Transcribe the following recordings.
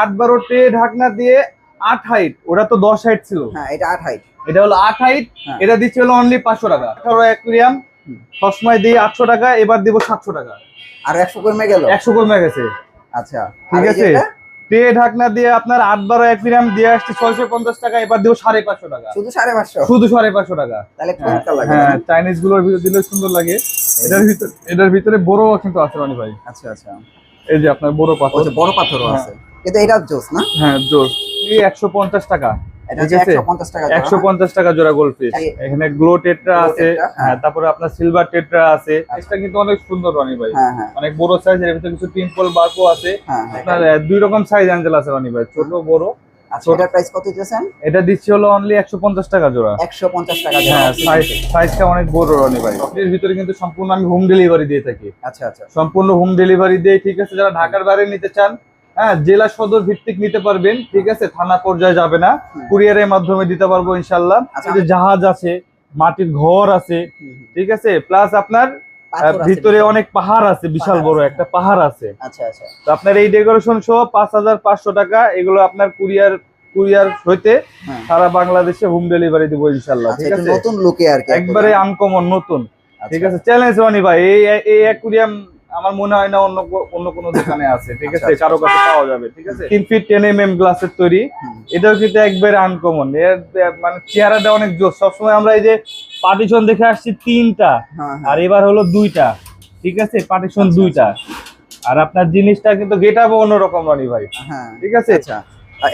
আট বারো ট্রে ঢাকনা দিয়ে আট হাইট ওটা তো দশ হাইট ছিল। হ্যাঁ এটা আট হাইট এটা হলো আট হাইট হ্যাঁ। এটা দিচ্ছে হলো অনলি পাঁচশো টাকা। আঠারো অ্যাকুরিয়াম। সবসময় দিই আটশো টাকা এবার দিব সাতশো টাকা। আর একশো কমে গেল? একশো কমে গেছে। আচ্ছা। ঠিক আছে? যেটা? ঢাকনা দিয়ে আপনার আট বারো অ্যাকুরিয়াম দিয়ে আসছে ছয়শো পঞ্চাশ টাকা এবার দিব সাড়ে পাঁচশো টাকা। শুধু সাড়ে পাঁচশো? শুধু সাড়ে পাঁচশো টাকা। তাহলে হ্যাঁ, লাগে হ্যাঁ চাইনিজগুলোর ভিতরে দিলে সুন্দর লাগে। এটার ভিতরে এটার ভিতরে বড় কিন্তু আছে রনি ভাই। আচ্ছা আচ্ছা। এই যে আপনার বড় পাথর। বড় পাথরও হ্যাঁ। আছে কিন্তু এটা জোস না? হ্যাঁ জোর এই একশো পঞ্চাশ টাকা? একশো পঞ্চাশ জোড়া, গোল্ড ফিশ এখানে গ্লো টেট্রা আছে হ্যাঁ। হ্যাঁ তারপরে আপনার সিলভার টেট্রা আছে। এটা কিন্তু অনেক সুন্দর রনি ভাই। হ্যাঁ হ্যাঁ। অনেক বড় সাইজ এর ভিতরে কিছু টিম্পল বার্কও আছে। হ্যাঁ হ্যাঁ। আপনার দুই রকম সাইজ অ্যাঞ্জেল আছে রনি ভাই ছোট বড়। আচ্ছা প্রাইস কত দিতেছেন এটা দিচ্ছি হলো অনলি একশো পঞ্চাশ টাকা জোড়া। একশো পঞ্চাশ টাকা জোড়া। হ্যাঁ সাইজ সাইজটা অনেক বড় রনি ভাই। এর ভিতরে কিন্তু সম্পূর্ণ আমি হোম ডেলিভারি দিয়ে থাকি। আচ্ছা আচ্ছা। সম্পূর্ণ হোম ডেলিভারি দিয়ে ঠিক আছে যারা ঢাকার বাইরে নিতে চান হ্যাঁ জেলা সদর ভিত্তিক নিতে পারবেন ঠিক আছে? থানা পর্যায়ে যাবে না। কুরিয়ারের মাধ্যমে দিতে পারব ইনশাল্লাহ। আচ্ছা, জাহাজ আছে মাটির ঘর আছে। ঠিক আছে? প্লাস আপনার ভিতরে। অনেক পাহাড় আছে বিশাল বড় একটা পাহাড় আছে। আচ্ছা আচ্ছা। তো আপনার এই ডেকোরেশন সহ পাঁচ হাজার পাঁচশো টাকা এগুলো আপনার কুরিয়ার কুরিয়ার হইতে হ্যাঁ। সারা বাংলাদেশে হোম ডেলিভারি দিব ইনশাল্লাহ আচ্ছা ঠিক আছে? নতুন লুকে আর একবারে আনকমন নতুন। ঠিক আছে? চ্যালেঞ্জ রনি ভাই এই এই অ্যাকুরিয়াম আমার মনে হয় না অন্য অন্য কোনো দোকানে আছে ঠিক আচ্ছা, আছে? আচ্ছা। কারও কাছে পাওয়া যাবে ঠিক আছে? তিন ফিট টেন এম এম গ্লাসের তৈরি। এটাও কিন্তু একবারে আনকমন এর মানে চেহারাটা অনেক জোর সবসময় আমরা এই যে পার্টিশন দেখে আসছি তিনটা হ্যাঁ আর হ্যাঁ এবার হলো দুইটা ঠিক আছে? পার্টিশন আচ্ছা, দুইটা। আর আপনার জিনিসটা কিন্তু গেট আপও অন্যরকম রনি ভাই। হ্যাঁ ঠিক আছে? আচ্ছা। আর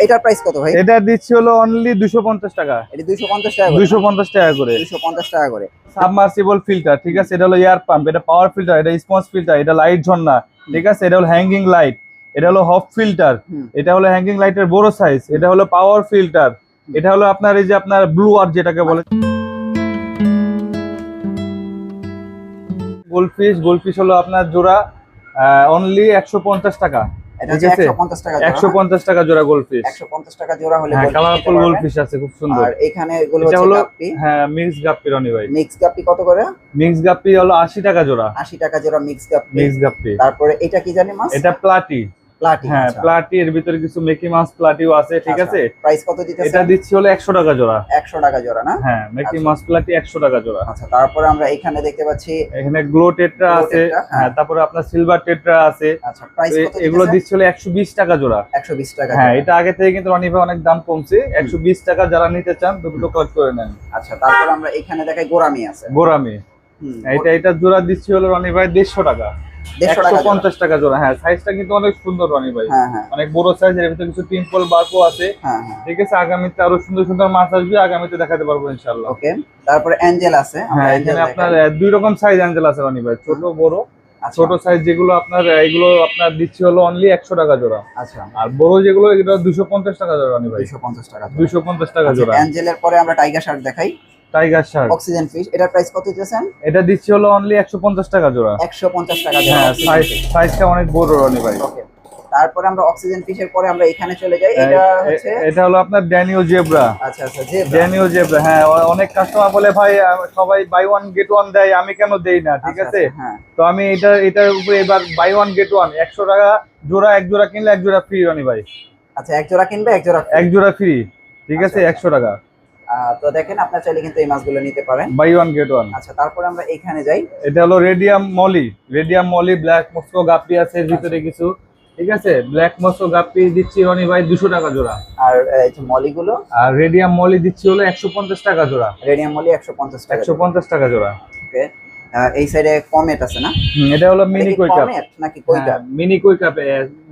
এটার প্রাইস কত ভাই? এটা দিচ্ছি হলো অনলি দুশো পঞ্চাশ টাকা। এটা দুইশো পঞ্চাশ টাকা করে। দুইশো পঞ্চাশ টাকা করে। দুইশো পঞ্চাশ টাকা করে। সাবমার্সিবল ফিল্টার ঠিক আছে? এটা হলো এয়ার পাম্প এটা পাওয়ার ফিল্টার এটা স্পঞ্জ ফিল্টার এটা লাইট ঝর্ণা ঠিক আছে? এটা হলো হ্যাঙ্গিং লাইট এটা হলো হফ ফিল্টার এটা হলো হ্যাঙ্গিং লাইটের বড় সাইজ এটা হলো পাওয়ার ফিল্টার এটা হলো আপনার এই যে আপনার ব্লু আর যেটাকে বলে। গোলফিশ গোলফিশ হলো আপনার জোড়া অনলি একশো পঞ্চাশ টাকা। টাকা জোড়া পঞ্চাশ টাকা জোড়া হলে হ্যাঁ কালারফুল আছে খুব সুন্দর। আর এখানে এগুলো হচ্ছে হলো গাপ্পি। হ্যাঁ মিক্স গাপ্পি রনি ভাই। মিক্স গাপ্পি কত করে? মিক্স গাপ্পি হলো আশি টাকা জোড়া। আশি টাকা জোড়া মিক্স গাপ্পি। মিক্স গাপ্পি। তারপরে এটা কি জানি মাছ? এটা প্লাটি প্লাটি হ্যাঁ প্লাটি এর ভিতরে কিছু মেকি মাছ প্লাটিও আছে ঠিক আছে? প্রাইস কত দিতেছে এটা দিচ্ছি হলো একশো টাকা জোড়া। একশো টাকা জোড়া না? হ্যাঁ মেকি আচ্ছা। মাছ প্লাটি একশো টাকা জোড়া। আচ্ছা তারপরে আমরা এখানে দেখতে পাচ্ছি এখানে গ্লো টেট্রা আছে হ্যাঁ। হ্যাঁ তারপরে আপনার সিলভার টেট্রা আছে। আচ্ছা প্রাইস কত এগুলো দিচ্ছি হলো একশো বিশ টাকা জোড়া। একশো বিশ টাকা হ্যাঁ এটা আগে থেকে কিন্তু রনি ভাই অনেক দাম কমছে। একশো বিশ টাকা যারা নিতে চান দুটো কালেক্ট করে নেন। আচ্ছা তারপর আমরা এখানে দেখাই গোরামি আছে। গোরামি এটা এটা জোড়া দিচ্ছি হলো রনি ভাই দেড়শো টাকা। টাকা জোড়া। হ্যাঁ সাইজটা কিন্তু অনেক সুন্দর রনি ভাই হ্যাঁ হ্যাঁ। অনেক বড় সাইজ এর ভিতরে কিছু টিম্পল বার্কও আছে। ঠিক আছে আগামীতে আরও সুন্দর সুন্দর মাছ আসবে আগামীতে দেখাতে পারব ইনশাল্লাহ ওকে তারপরে অ্যাঞ্জেল আছে হ্যাঁ এখানে আপনার দুই রকম সাইজ অ্যাঞ্জেল আছে রনি ভাই ছোট বড়। আচ্ছা ছোট সাইজ যেগুলো আপনার এগুলো আপনার দিচ্ছি হলো অনলি একশো টাকা জোড়া। আচ্ছা। আর বড় যেগুলো এগুলো দুশো পঞ্চাশ টাকা জোড়া রনি ভাই দুইশো পঞ্চাশ টাকা জোড়া। দুশো পঞ্চাশ টাকা আচ্ছা, জোড়া। অ্যাঞ্জেলের পরে আমরা টাইগার শার্ক দেখাই। টাইগার শার্ট অক্সিজেন ফিশ এটার প্রাইস কত দিতেছেন? এটা দিচ্ছি হলো অনলি একশো পঞ্চাশ টাকা জোড়া। একশো পঞ্চাশ টাকা জোড়া। হ্যাঁ সাইজ সাইজটা অনেক বড় রনি ভাই। ওকে তারপরে আমরা অক্সিজেন ফিশের পরে আমরা এখানে চলে যাই। এটা এ- হচ্ছে এটা হলো আপনার ড্যানিও জেব্রা আচ্ছা আচ্ছা যে ড্যানিও জেব্রা হ্যাঁ অনেক কাস্টমার বলে ভাই সবাই বাই ওয়ান গেট ওয়ান দেয় আমি কেন দেই না? ঠিক আছে? হ্যাঁ। তো আমি এটা এটার উপরে এবার বাই ওয়ান গেট ওয়ান একশো টাকা জোড়া এক জোড়া কিনলে এক জোড়া ফ্রি রনি ভাই। আচ্ছা এক জোড়া কিনবে এক জোড়া এক জোড়া ফ্রি ঠিক আছে? আচ্ছা, একশো টাকা। আহ, তো দেখেন আপনার চাইলে কিন্তু এই মাছগুলো নিতে পারেন। Buy one get one. আচ্ছা তারপরে আমরা এখানে যাই। এটা হলো radium molly. Radium molly black Moscow guppy আছে এর ভিতরে কিছু। ঠিক আছে? ব্ল্যাক মস্কো গাপ্পি দিচ্ছি রনি ভাই দুশো টাকা জোড়া। আর এই যে মলি গুলো আর রেডিয়াম মলি দিচ্ছি হলো একশো পঞ্চাশ টাকা জোড়া। রেডিয়াম মলি একশো পঞ্চাশ টাকা একশো পঞ্চাশ টাকা জোড়া. আহ, এই সাইডে কমেট আছে না? এটা হলো মিনি কই কাপ। কমেট নাকি koi carp? Mini koi carp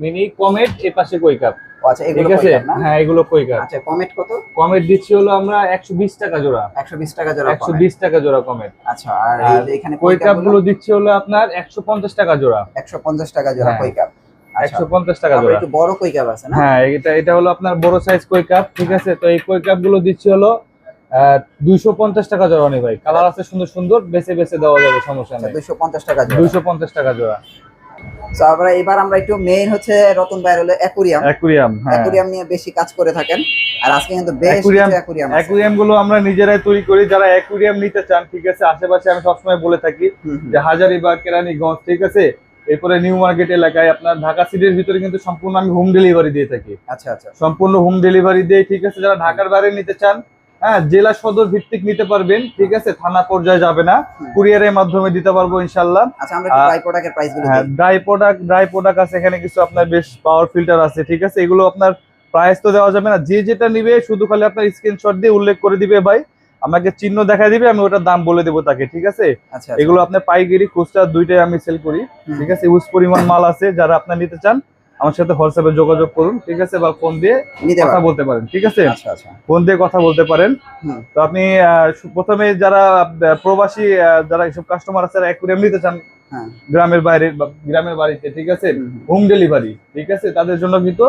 mini comet এ পাশে কই কাপ। আচ্ছা এগুলো ঠিক আছে? হ্যাঁ এগুলো কই আচ্ছা কমেট কত? কমেট দিচ্ছি হলো আমরা একশো বিশ টাকা জোড়া। একশো বিশ টাকা জোড়া একশো কমেট বিশ টাকা জোড়া কমেট। আচ্ছা আর এখানে কই কাপগুলো দিচ্ছি হলো আপনার একশো পঞ্চাশ টাকা জোড়া। একশো পঞ্চাশ টাকা জোড়া। কই কাপ। আচ্ছা একশো পঞ্চাশ টাকা জোড়া। একটু বড় কই কাপ আছে না? হ্যাঁ এটা এটা হলো আপনার বড় সাইজ কই কাপ ঠিক আছে? তো এই কই কাপগুলো দিচ্ছি হলো দুইশো পঞ্চাশ টাকা জোড়া অনেক ভাই। কালার আছে সুন্দর সুন্দর বেছে বেছে দেওয়া যাবে সমস্যা নেই। দুইশো পঞ্চাশ টাকা জোড়া। দুইশো পঞ্চাশ টাকা জোড়া। তো আমরা এবার আমরা একটু মেইন হচ্ছে রতন ভাইয়ের হলো অ্যাকুরিয়াম অ্যাকুরিয়াম হ্যাঁ। অ্যাকুরিয়াম নিয়ে বেশি কাজ করে থাকেন। আর আজকে কিন্তু বেশ অ্যাকুরিয়াম অ্যাকুরিয়ামগুলো আমরা নিজেরাই তৈরি করি। যারা অ্যাকুরিয়াম নিতে চান ঠিক আছে আশেপাশে আমি সবসময় বলে থাকি যে হাজারিবাগ কেরানীগঞ্জ ঠিক আছে? এরপরে নিউ মার্কেট এলাকায় আপনার ঢাকা সিটির ভিতরে কিন্তু সম্পূর্ণ আমি হোম ডেলিভারি দিয়ে থাকি। আচ্ছা আচ্ছা। সম্পূর্ণ হোম ডেলিভারি দিয়ে ঠিক আছে যারা ঢাকার বাইরে নিতে চান হ্যাঁ জেলা সদর ভিত্তিক নিতে পারবেন ঠিক আছে? থানা পর্যায়ে যাবে না। কুরিয়ারের মাধ্যমে দিতে পারব ইনশাল্লাহ আচ্ছা ড্রাই প্রোডাক্ট ড্রাই প্রোডাক্ট আছে এখানে কিছু আপনার বেশ পাওয়ার ফিল্টার আছে ঠিক আছে? এগুলো আপনার প্রাইস তো দেওয়া যাবে না। যে যেটা নিবে শুধু খালি আপনার স্ক্রিনশট দিয়ে উল্লেখ করে দিবে ভাই। আমাকে চিহ্ন দেখা দিবে আমি ওটার দাম বলে দেবো তাকে ঠিক আছে? আচ্ছা এগুলো আপনার পাইকারি খুচরা দুইটাই আমি সেল করি ঠিক আছে? ইউজ পরিমাণ মাল আছে যারা আপনার নিতে চান আমার সাথে হোয়াটসঅ্যাপে যোগাযোগ করুন ঠিক আছে? বা ফোন দিয়ে কথা বলতে পারেন ঠিক আছে? আচ্ছা আচ্ছা। ফোন দিয়ে কথা বলতে পারেন। তো আপনি প্রথমে যারা প্রবাসী যারা এইসব কাস্টমার আছে অ্যাকুরিয়াম নিতে চান হ্যাঁ। গ্রামের বাইরে বা গ্রামের বাড়িতে ঠিক আছে? হুম, ডেলিভারি ঠিক আছে? তাদের জন্য কিন্তু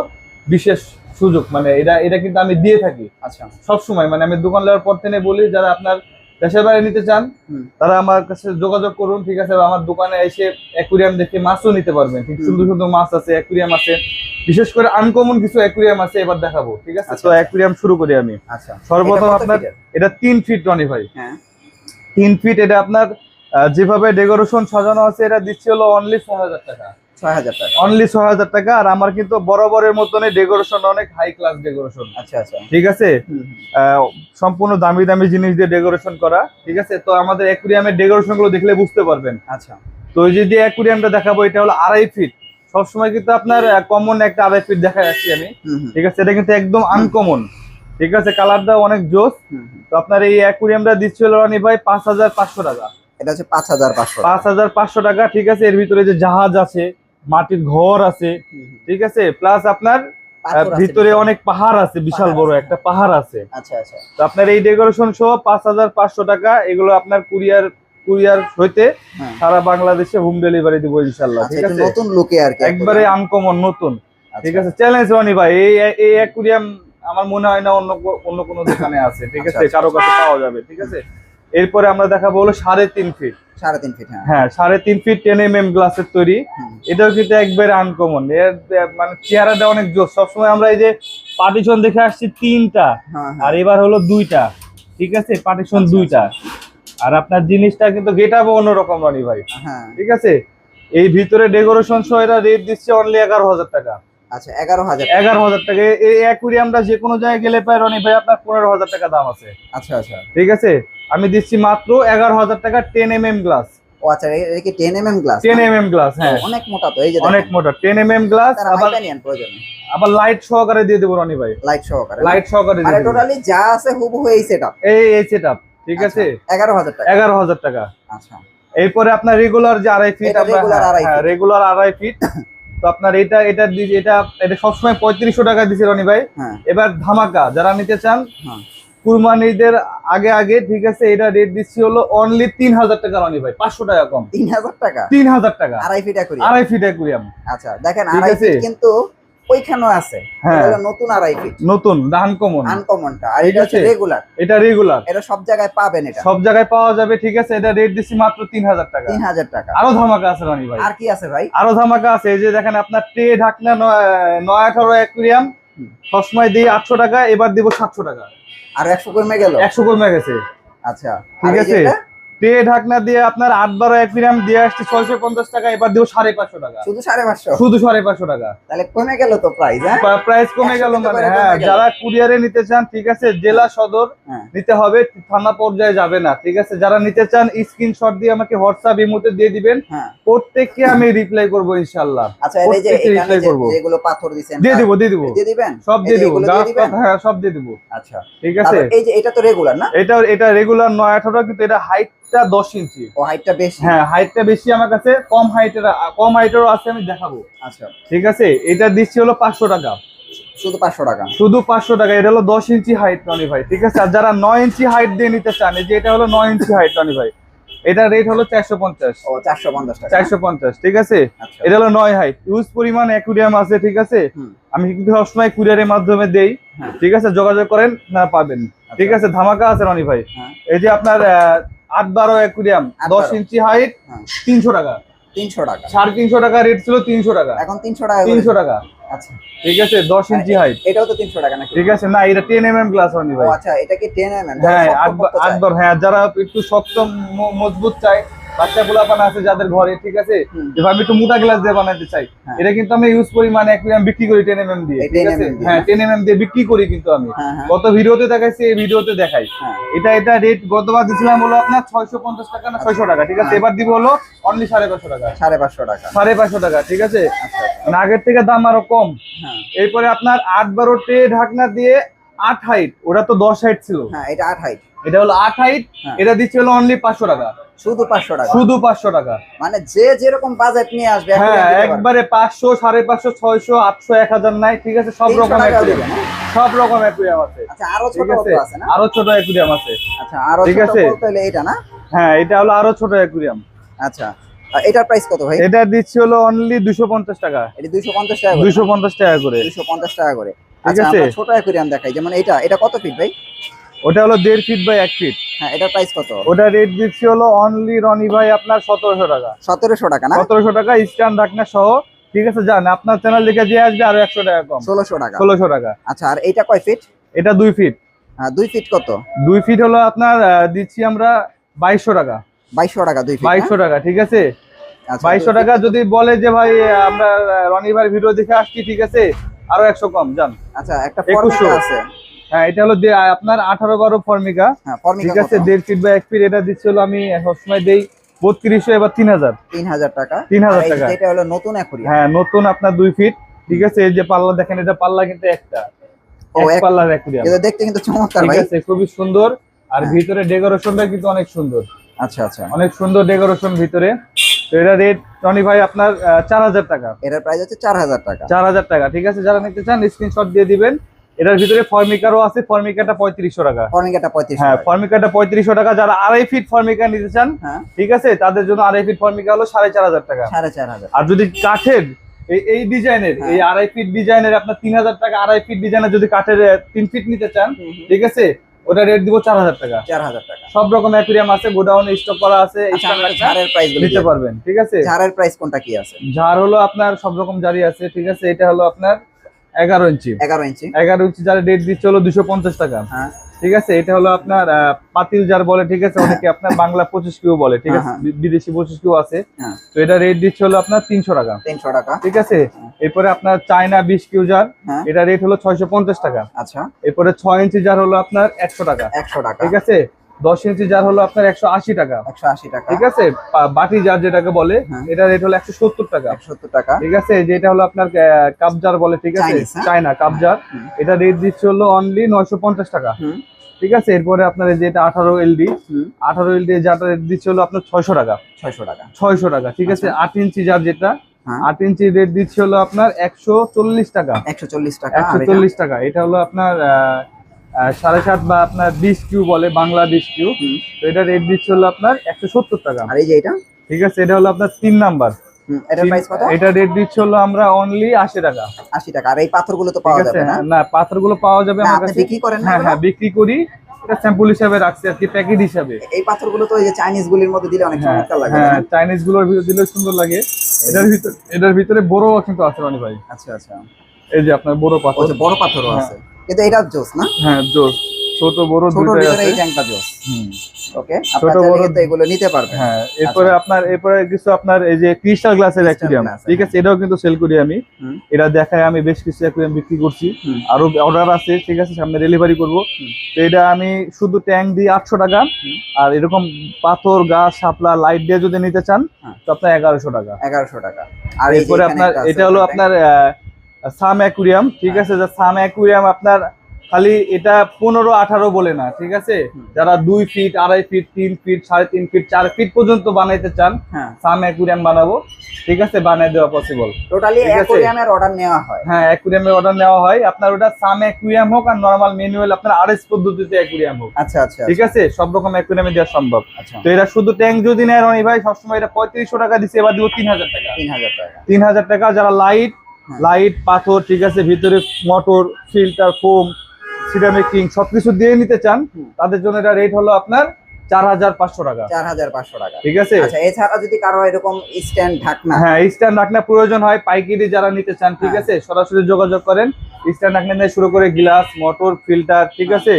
বিশেষ সুযোগ। মানে এটা এটা কিন্তু আমি দিয়ে থাকি। আচ্ছা। সব সময় মানে আমি দোকান দেওয়ার পর থেকে বলি যারা আপনার দেশের বাইরে নিতে চান তারা আমার কাছে যোগাযোগ করুন ঠিক আছে? আমার দোকানে এসে অ্যাকুরিয়াম দেখে মাছও নিতে পারবেন। ঠিক সুন্দর সুন্দর মাছ আছে অ্যাকুরিয়াম আছে। বিশেষ করে আনকমন কিছু অ্যাকুরিয়াম আছে এবার দেখাবো ঠিক আছে? আচ্ছা, তো আচ্ছা। অ্যাকুরিয়াম শুরু করি আমি। আচ্ছা। সর্বপ্রথম আপনার এটা তিন ফিট রনি ভাই। হ্যাঁ। তিন ফিট এটা আপনার যেভাবে ডেকোরেশন সাজানো আছে এটা দিচ্ছে হলো অনলি ছয় হাজার টাকা। অনলি ছয় হাজার টাকা আর আমার কিন্তু বরাবরের মতনই ডেকোরেশন অনেক হাই ক্লাস ডেকোরেশন আচ্ছা আচ্ছা। ঠিক আছে? সম্পূর্ণ দামি দামি জিনিস দিয়ে ডেকোরেশন করা ঠিক আছে? তো আমাদের অ্যাকুরিয়ামের ডেকোরেশনগুলো দেখলে বুঝতে পারবেন। আচ্ছা। তো যে অ্যাকুরিয়ামটা দেখাবো এটা হলো আড়াই ফিট সবসময় কিন্তু আপনার কমন একটা আড়াই ফিট দেখা যাচ্ছে আমি। ঠিক আছে? এটা কিন্তু একদম আনকমন ঠিক আছে? অনেক জোস। তো আপনার এই অ্যাকুরিয়ামটা রানি ভাই পাঁচ হাজার পাঁচশো টাকা। এটা হচ্ছে পাঁচ হাজার পাঁচশো পাঁচ হাজার পাঁচশো টাকা ঠিক আছে? এর ভিতরে যে জাহাজ আছে মাটির ঘর আছে। ঠিক আছে? প্লাস আপনার ভিতরে। অনেক পাহাড় আছে বিশাল বড় একটা পাহাড় আছে। আচ্ছা আচ্ছা। তো আপনার এই ডেকোরেশন সহ পাঁচ হাজার পাঁচশো টাকা এগুলো আপনার কুরিয়ার কুরিয়ার হইতে হ্যাঁ। সারা বাংলাদেশে হোম ডেলিভারি দিব ইনশাল্লাহ আচ্ছা ঠিক আছে? নতুন লুকে আর কি একবারে আনকমন নতুন আচ্ছা। ঠিক আছে? চ্যালেঞ্জ রনি ভাই এই এই অ্যাকুরিয়াম আমার মনে হয় না অন্য অন্য কোনো দোকানে আছে ঠিক আছে। কারও কাছে পাওয়া যাবে ঠিক আছে? এরপরে আমরা দেখাবো হলো সাড়ে তিন ফিট সাড়ে তিন ফিট হ্যাঁ। হ্যাঁ সাড়ে তিন ফিট টেন এম এম গ্লাসের তৈরি এটাও কিন্তু একবারে আনকমন এর মানে চেহারাটা অনেক জোর সবসময় আমরা এই যে পার্টিশন দেখে আসছি তিনটা হ্যাঁ আর হ্যাঁ এবার হলো দুইটা। ঠিক আছে? পার্টিশন আচ্ছা, দুইটা। আর আপনার জিনিসটা কিন্তু গেট আপও অন্যরকম রনি ভাই। হ্যাঁ। ঠিক আছে? এই ভিতরে ডেকোরেশন সহ রেট দিচ্ছে অনলি এগারো হাজার টাকা। আচ্ছা এগারো হাজার এগারো হাজার টাকা। এই অ্যাকুরিয়ামটা যে কোনো জায়গায় গেলে পায় রনি ভাই আপনার পনেরো হাজার টাকা দাম আছে। আচ্ছা আচ্ছা। ঠিক আছে? আমি দিচ্ছি মাত্র এগারো হাজার টাকা টেন এম এম গ্লাস। ও আচ্ছা এটা কি গ্লাস? হ্যাঁ। অনেক মোটা তো এই যে অনেক মোটা টেন এম এম গ্লাস আবার আবার লাইট সহকারে দিয়ে দেবো রনি ভাই। লাইট সহকারে। লাইট সহকারে দিয়ে টোটালি যা আছে হুবহু এই সেটআপ এই এই সেট ঠিক আছে? এগারো হাজার টাকা। আচ্ছা। এরপরে আপনার রেগুলার যে আড়াই ফিট রেগুলার আড়াই ফিট তো আপনার এটা এটা এটা এটা সবসময় পঁয়ত্রিশশো টাকা দিচ্ছে রনি ভাই। হ্যাঁ। এবার ধামাকা যারা নিতে চান হ্যাঁ। কুরবানিদের আগে আগে ঠিক আছে এটা রেট দিচ্ছি হলো অনলি তিন হাজার টাকা রনি ভাই পাঁচশো টাকা কম। তিন হাজার টাকা? তিন হাজার টাকা। আড়াই ফিট করি আড়াই ফিট অ্যাকুরিয়াম। আচ্ছা দেখেন আড়াই ফিট কিন্তু ওইখানেও আছে। হ্যাঁ। নতুন আড়াই ফিট। নতুন আনকমন আনকমনটা আর এটা হচ্ছে রেগুলার এটা রেগুলার এটা সব জায়গায় পাবেন এটা। সব জায়গায় পাওয়া যাবে ঠিক আছে? এটা রেট দিচ্ছি মাত্র তিন হাজার টাকা। তিন হাজার টাকা। আরও ধামাকা আছে রনি ভাই। আর কি আছে ভাই? আরও ধামাকা আছে এই যে দেখেন আপনার ট্রে ঢাকনা নয় আঠারো অ্যাকুরিয়াম। সবসময় দিই আটশো টাকা এবার দিব সাতশো টাকা। আর একশো কমে গেল? একশো কমে গেছে। আচ্ছা। ঠিক আছে? যেটা? ঢাকনা দিয়ে আপনার আট বারো অ্যাকুরিয়াম দিয়ে আসছে ছয়শো পঞ্চাশ টাকা এবার দিব সাড়ে পাঁচশো টাকা। শুধু সাড়ে পাঁচশো? শুধু সাড়ে পাঁচশো টাকা। তাহলে কমে গেল তো প্রাইস হ্যাঁ? প্রাইস কমে গেল মানে হ্যাঁ যারা কুরিয়ারে নিতে চান ঠিক আছে জেলা সদর হ্যাঁ। নিতে হবে থানা পর্যায়ে যাবে না ঠিক আছে? যারা নিতে চান স্ক্রিনশট দিয়ে আমাকে হোয়াটসঅ্যাপ ইমোতে দিয়ে দিবেন। হ্যাঁ। প্রত্যেককে আমি রিপ্লাই করব ইনশাআল্লাহ। আচ্ছা এই যে যে- করব। যেগুলো পাথর দিয়ে দিব দিয়ে দিব। দিয়ে দিবেন? সব দিয়ে দিব হ্যাঁ সব দিয়ে দিব। আচ্ছা। ঠিক আছে? এই যে এটা তো রেগুলার না? এটা এটা রেগুলার নয় আঠারো কিন্তু এটা হাইটটা দশ ইঞ্চি। ও হাইটটা বেশি? হ্যাঁ হাইটটা বেশি আমার কাছে কম হাইটের কম হাইটেরও আছে আমি দেখাবো। আচ্ছা। ঠিক আছে? এটা দিচ্ছি হলো পাঁচশো টাকা। শুধু পাঁচশো টাকা? শুধু পাঁচশো টাকা এটা হলো দশ ইঞ্চি হাইট রনি ভাই ঠিক আছে? আর যারা নয় ইঞ্চি হাইট দিয়ে নিতে চান এই যে এটা হলো নয় ইঞ্চি হাইট রনি ভাই এটা রেট হলো চারশো পঞ্চাশ। চারশো পঞ্চাশ চারশো পঞ্চাশ ঠিক আছে? আচ্ছা। এটা হলো নয় হাইট ইউজ পরিমাণ অ্যাকুরিয়াম আছে ঠিক আছে? আমি কিন্তু সবসময় কুরিয়ারের মাধ্যমে দেই হ্যাঁ। ঠিক আছে? যোগাযোগ করেন না পাবেন। ঠিক আছে? ধামাকা আছে রনি ভাই। হ্যাঁ। এই যে আপনার আহ, আট বারো অ্যাকুরিয়াম দশ ইঞ্চি হাইট হ্যাঁ। তিনশো টাকা। তিনশো টাকা। সাড়ে তিনশো টাকা রেট ছিল তিনশো টাকা। এখন তিনশো টাকা তিনশো টাকা। আচ্ছা। ঠিক আছে দশ ইঞ্চি হাইট এটাও তো তিনশো টাকা নাকি? ঠিক আছে না এটা টেন এম এম গ্লাস ভাই। আচ্ছা এটা কি টেন এম এম হ্যাঁ আটবার হ্যাঁ যারা একটু শক্ত মজবুত চাই বাচ্চা পোলাপান আছে যাদের ঘরে ঠিক আছে। আমি একটু মোটা গ্লাস দিয়ে বানাতে চাই। হ্যাঁ। এটা কিন্তু আমি ইউজ করি মানে অ্যাকুরিয়াম বিক্রি করি টেন এম দিয়ে ঠিক আছে? দিয়ে, হ্যাঁ টেন এম এম দিয়ে বিক্রি করি কিন্তু আমি। হ্যাঁ হ্যাঁ। গত ভিডিওতে দেখাইছি এই ভিডিওতে দেখাই। এটা এটা রেট গতবার দিছিলাম হলো আপনার ছয়শো পঞ্চাশ টাকা না ছয়শো টাকা ঠিক আছে। এবার দিব হলো অনলি সাড়ে পাঁচশো টাকা। সাড়ে পাঁচশো টাকা। সাড়ে পাঁচশো টাকা ঠিক আছে? আচ্ছা। মানে আগের থেকে দাম আরও কম। এরপরে আপনার আট বারো টে ঢাকনা দিয়ে আট হাইট ওটা তো দশ হাইট ছিল। হ্যাঁ এটা আট হাইট এটা হলো আট হাইট হ্যাঁ। এটা দিচ্ছে হলো অনলি পাঁচশো টাকা। শুধু পাঁচশো টাকা? শুধু পাঁচশো টাকা। মানে যে যেরকম বাজেট নিয়ে আসবে হ্যাঁ। একবারে পাঁচশো সাড়ে পাঁচশো ছয়শো আটশো এক হাজার নাই ঠিক আছে? সব 300 রকম হ্যাঁ? সব রকম অ্যাকুরিয়াম আছে। আচ্ছা আরও ছোট আছে? আছে না? আরও ছোট অ্যাকুরিয়াম আছে। আচ্ছা আরও ঠিক আছে। বলতে হলে এটা না? হ্যাঁ এটা হলো আরও ছোট অ্যাকুরিয়াম আচ্ছা এটার প্রাইস কত ভাই? এটা দিচ্ছি হলো অনলি দুশো পঞ্চাশ টাকা। এটা দুইশো পঞ্চাশ টাকা করে দুশো পঞ্চাশ টাকা করে। দুইশো পঞ্চাশ টাকা করে। আচ্ছা ছোট অ্যাকুরিয়াম দেখাই। যেমন এটা এটা কত ফিট ভাই? ওটা হলো দেড় ফিট বাই এক ফিট হ্যাঁ এটার প্রাইস কত? ওটা রেট দিচ্ছি হলো অনলি রনি ভাই আপনার সতেরোশো টাকা। সতেরোশো টাকা না? সতেরোশো টাকা স্ট্যান্ড ঢাকনা সহ ঠিক আছে যান আপনার চ্যানেল দেখে যে আসবে আরও একশো টাকা কম। ষোলোশো টাকা। ষোলোশো টাকা। আচ্ছা আর এইটা কয় ফিট এটা দুই ফিট হ্যাঁ দুই ফিট কত? দুই ফিট হলো আপনার দিচ্ছি আমরা বাইশশো টাকা। বাইশশো টাকা দুই ফিট বাইশশো টাকা ঠিক আছে? আচ্ছা, বাইশশো টাকা যদি বলে যে ভাই আমরা রনি ভাই ভিডিও দেখে আসছি ঠিক আছে? আরও একশো কম যান। আচ্ছা একটা 2100 ফর্মিকা আছে। হ্যাঁ এটা হলো আপনার আঠারো বারো ফর্মিকা। হ্যাঁ ঠিক আছে দেড় ফিট বা এক ফিট এটা দিচ্ছি হলো আমি সবসময় দেই বত্রিশশো এবার তিন হাজার। তিন হাজার টাকা। 3000 আর এই টাকা। হলো নতুন হ্যাঁ নতুন আপনার দুই ফিট ঠিক আছে এই যে পাল্লা দেখেন এটা পাল্লা কিন্তু একটা। পাল্লার অ্যাকুরিয়াম এটা দেখতে কিন্তু চমৎকার ঠিক আছে খুবই সুন্দর। আর হ্যাঁ। ভিতরে ডেকোরেশনটা কিন্তু অনেক সুন্দর। আচ্ছা আচ্ছা। অনেক সুন্দর ডেকোরেশন ভিতরে। তো এটা রেট টনি ভাই আপনার চার হাজার টাকা। এটার প্রাইস হচ্ছে চার হাজার টাকা। চার হাজার টাকা ঠিক আছে যারা নিতে চান স্ক্রিনশট দিয়ে দিবেন। এটার ভিতরে ফর্মিকারও আছে ফর্মিকাটা পঁয়ত্রিশশো টাকা। ফর্মিকাটা পঁয়ত্রিশ হ্যাঁ ফর্মিকাটা পঁয়ত্রিশশো টাকা যারা আড়াই ফিট ফর্মিকা নিতে চান হ্যাঁ। ঠিক আছে তাদের জন্য আড়াই ফিট ফর্মিকা হলো সাড়ে চার হাজার টাকা। সাড়ে চার হাজার। আর যদি কাঠের এই ডিজাইনের হ্যাঁ। এই আড়াই ফিট ডিজাইনের আপনার তিন হাজার টাকা আড়াই ফিট ডিজাইনের যদি কাঠের তিন ফিট নিতে চান ঠিক আছে ওটা রেট দিব চার হাজার টাকা। চার হাজার টাকা। সব রকম অ্যাকুরিয়াম আছে গোডাউনে স্টক করা আছে আচ্ছা ঝাড়ের প্রাইস নিতে পারবেন ঠিক আছে। ঝাড়ের প্রাইস কোনটা কি আছে? ঝাড় হলো আপনার সব রকম জারি আছে ঠিক আছে এটা হলো আপনার এগারো ইঞ্চি। এগারো ইঞ্চি। এগারো ইঞ্চি যার রেট দিচ্ছে হলো দুশো পঞ্চাশ টাকা। হ্যাঁ। ঠিক আছে? এটা হলো আপনার পাতিল জার বলে ঠিক আছে? অনেকে আপনার বাংলা পঁচিশ কিউ বলে ঠিক আছে? হ্যাঁ, বিদেশি পঁচিশ কিউ আছে। হ্যাঁ। তো এটা রেট দিচ্ছে হলো আপনার তিনশো টাকা। তিনশো টাকা। ঠিক আছে? এরপরে আপনার চায়না বিশ কিউ জার হ্যাঁ। এটা রেট হলো ছয়শো পঞ্চাশ টাকা। আচ্ছা। এরপরে ছয় ইঞ্চি জার হলো আপনার একশো টাকা। একশো টাকা। ঠিক আছে? দশ ইঞ্চি জার হলো আপনার একশো আশি টাকা। একশো আশি টাকা। ঠিক আছে? বাটি জার যেটাকে বলে হ্যাঁ। এটা রেট হলো একশো সত্তর টাকা। সত্তর টাকা। ঠিক আছে? যেটা হলো আপনার কাপ জার বলে ঠিক আছে? চায়না কাপজার হুম। এটা রেট দিচ্ছে হলো অনলি নয়শো পঞ্চাশ টাকা। ঠিক আছে? এরপরে আপনার এই যে আঠারো এলডি আঠারো এলডি যাটা রেট দিচ্ছে হলো আপনার ছয়শো টাকা। ছয়শো টাকা। ছয়শো টাকা ঠিক আছে? আট ইঞ্চি জার যেটা হ্যাঁ। আট ইঞ্চি রেট দিচ্ছে হলো আপনার একশো চল্লিশ টাকা। একশো চল্লিশ টাকা। একশো চল্লিশ টাকা। এটা হলো আপনার আহ, সাড়ে সাত বা আপনার বিশ কিউ বলে বাংলা বিশ কিউ। তো এটা রেট দিচ্ছে হলো আপনার একশো সত্তর টাকা। আর এই যে এটা? ঠিক আছে এটা হলো আপনার তিন নাম্বার। এটা রেট দিচ্ছে হলো আমরা অনলি আশি টাকা। আশি টাকা। আর এই পাথরগুলো তো পাওয়া যাবে না? পাথরগুলো পাওয়া যাবে আমার কাছে। বিক্রি করেন হ্যাঁ হ্যাঁ বিক্রি করি। এটা স্যাম্পল হিসাবে রাখছি আর কি প্যাকেট হিসাবে। এই পাথরগুলো তো যে চাইনিজ গুলির মধ্যে দিলে অনেক হ্যাঁ চমৎকার লাগে হ্যাঁ চাইনিজগুলোর ভিতরে দিলে সুন্দর লাগে। এটার ভিতরে এটার ভিতরে বড় কিন্তু আছে রানি ভাই। আচ্ছা আচ্ছা। এই যে আপনার বড় পাথর। বড় পাথরও হ্যাঁ। আছে। কিন্তু এটা জোস না? হ্যাঁ জোস। ছোট বড় ছোট ভিতরে আছে। এই ট্যাঙ্কটা জোস। ওকে? ছোট বড়- এগুলো নিতে পারবেন। হ্যাঁ এরপরে আপনার এরপরে কিছু আপনার এই যে ক্রিস্টাল গ্লাসের ঠিক আছে এটাও কিন্তু সেল করি আমি। এটা দেখায় আমি বেশ কিছু বিক্রি করছি। আরও অর্ডার আছে ঠিক আছে সামনে ডেলিভারি করব। তো এটা আমি শুধু ট্যাঙ্ক দিই আটশো টাকা। আর এরকম পাথর গাছ শাপলা লাইট দিয়ে যদি নিতে চান হ্যাঁ। তো আপনার এগারোশো টাকা। এগারোশো টাকা। আর এরপরে আপনার এটা হলো আপনার সাম অ্যাকুরিয়াম ঠিক হ্যাঁ। আছে যে সাম অ্যাকুরিয়াম আপনার খালি এটা পনেরো আঠারো বলে না ঠিক আছে? যারা দুই ফিট আড়াই ফিট তিন ফিট সাড়ে তিন ফিট চার ফিট পর্যন্ত বানাইতে চান হ্যাঁ। সাম অ্যাকুরিয়াম বানাবো ঠিক আছে? বানাই দেওয়া পসিবল টোটালি ঠিক অর্ডার নেওয়া হয়। হ্যাঁ অ্যাকুরিয়ামের অর্ডার নেওয়া হয়। আপনার ওটা সাম অ্যাকুরিয়াম হোক আর নর্মাল ম্যানুয়াল আপনার আরএস পদ্ধতিতে অ্যাকুরিয়াম হোক। আচ্ছা আচ্ছা ঠিক আছে? সব রকম অ্যাকুরিয়ামে দেওয়া সম্ভব। আচ্ছা। তো এটা শুধু ট্যাঙ্ক যদি নেয় রনি ভাই সবসময় এটা পঁয়ত্রিশশো টাকা দিচ্ছে এবার দিব তিন হাজার টাকা। তিন হাজার টাকা। তিন হাজার টাকা যারা লাইট হ্যাঁ। লাইট পাথর ঠিক আছে ভিতরে মোটর ফিল্টার ফোম সিরামিক কিং সবকিছু দিয়ে নিতে চান তাদের জন্য এটা রেট হলো আপনার চার হাজার পাঁচশো টাকা। চার হাজার পাঁচশো টাকা। ঠিক আছে? আচ্ছা এছাড়া যদি কারও এরকম স্ট্যান্ড ঢাকনা হ্যাঁ স্ট্যান্ড প্রয়োজন হয় পাইকারি যারা নিতে চান ঠিক হ্যাঁ। আছে সরাসরি যোগাযোগ করেন। স্ট্যান্ড থেকে শুরু করে গ্লাস মোটর ফিল্টার ঠিক আছে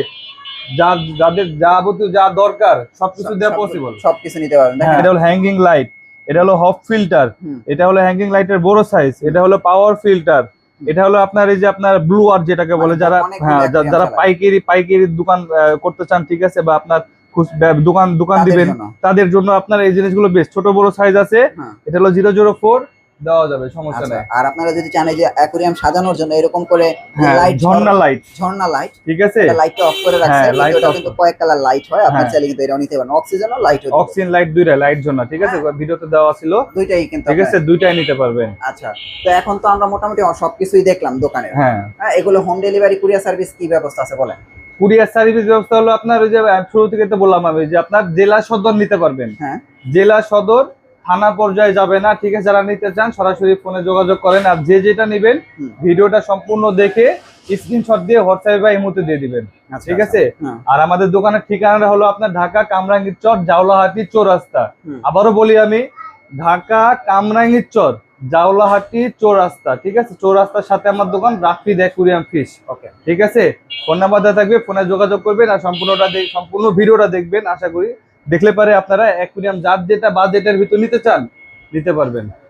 যা যাদের যাবতীয় যা দরকার সবকিছু দেওয়া সব- পসিবল সবকিছু নিতে পারবেন। হ্যাঁ দেখেন এটা হলো হ্যাঙ্গিং লাইট এটা হলো হফ ফিল্টার। এটা হলো হ্যাঙ্গিং লাইটের বড় সাইজ এটা হলো পাওয়ার ফিল্টার এটা হলো আপনার এই যে আপনার ব্লু আর যেটাকে বলে যারা হ্যাঁ যারা পাইকারি পাইকারি দোকান করতে চান ঠিক আছে বা আপনার দোকান দোকান দিবেন তাদের জন্য আপনার এই জিনিসগুলো বেশ ছোট বড় সাইজ আছে হ্যাঁ। এটা হলো জিরো জিরো ফোর দেওয়া যাবে সমস্যা আচ্ছা, আর আপনারা যদি চান যে অ্যাকুরিয়াম সাজানোর জন্য এরকম করে হ্যাঁ লাইট ঝর্ণা লাইট ঝর্ণা লাইট ঠিক আছে? লাইটটা অফ করে রাখছে হ্যাঁ, কিন্তু কয়েক কালার লাইট হয় আপনার হ্যাঁ। চাইলে কিন্তু এটাও নিতে পারেন। অক্সিজেনও লাইট অক্সিজেন লাইট দুইটা লাইট ঠিক আছে? ভিডিওতে দেওয়া ছিল। দুইটাই কিন্তু ঠিক আছে? দুইটাই নিতে পারবেন। আচ্ছা তো এখন তো আমরা মোটামুটি সবকিছুই দেখলাম দোকানে। হ্যাঁ। হ্যাঁ এগুলো হোম ডেলিভারি কুরিয়ার সার্ভিস কি ব্যবস্থা আছে বলেন? কুরিয়ার সার্ভিস ব্যবস্থা হলো আপনার ওই যে শুরু থেকে তো বললাম আমি যে আপনার জেলা সদর নিতে পারবেন। হ্যাঁ। জেলা সদর থানা পর্যায়ে যাবে না। ঠিক আছে যারা নিতে চান সরাসরি ফোনে যোগাযোগ করেন আর যে যেটা নেবেন ভিডিওটা সম্পূর্ণ দেখে স্ক্রিনশট দিয়ে হোয়াটসঅ্যাপে বা ইমোতে দিয়ে দিবেন। আচ্ছা, ঠিক আচ্ছা। আছে? আর আমাদের দোকানের ঠিকানাটা হলো আপনার ঢাকা কামরাঙ্গীর চর জাওলাহাটি চৌরাস্তা। আবারও বলি আমি ঢাকা কামরাঙ্গীর চর জাওলাহাটি চৌরাস্তা। ঠিক আছে? চৌরাস্তার সাথে আমার দোকান রাফি কুরিয়াম ফিশ। ওকে। ঠিক আছে? ফোন নাম্বার দেওয়া থাকবে ফোনে যোগাযোগ করবেন আর সম্পূর্ণটা সম্পূর্ণ ভিডিওটা দেখবেন আশা করি। দেখলে পারে আপনারা অ্যাকুরিয়াম যার যেটা বাজেটের ভিতর নিতে চান নিতে পারবেন।